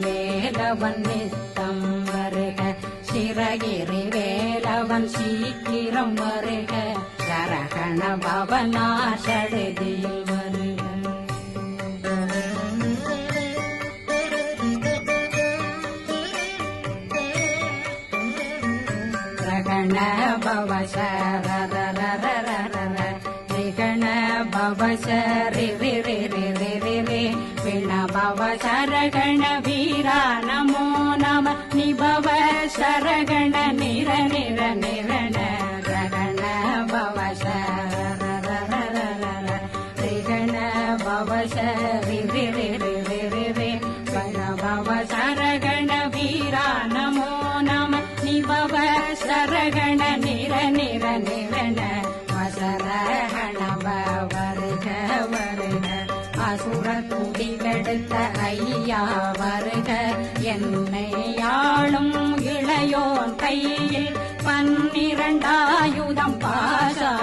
மேலவன் நித்தம் வருக. சிறகிரி வேலவன் சீக்கிரம் வருக. சரகண பவனாசழுதியில் வருக. கிரகண பவசர நிகண பவசரி बाबा सारगणीरा नमो नम। नि बव निर निरनिरणा बाबा सार गण बाबा शीरवे बाबा सारगणीरा नमोनम नि बव सरगण निर निरनि वन वस அசுர குடி கெடுத்த ஐயா வருக. என்னை ஆளும் இளையோன் கையில் பன்னிரண்டாயுதம் பாசா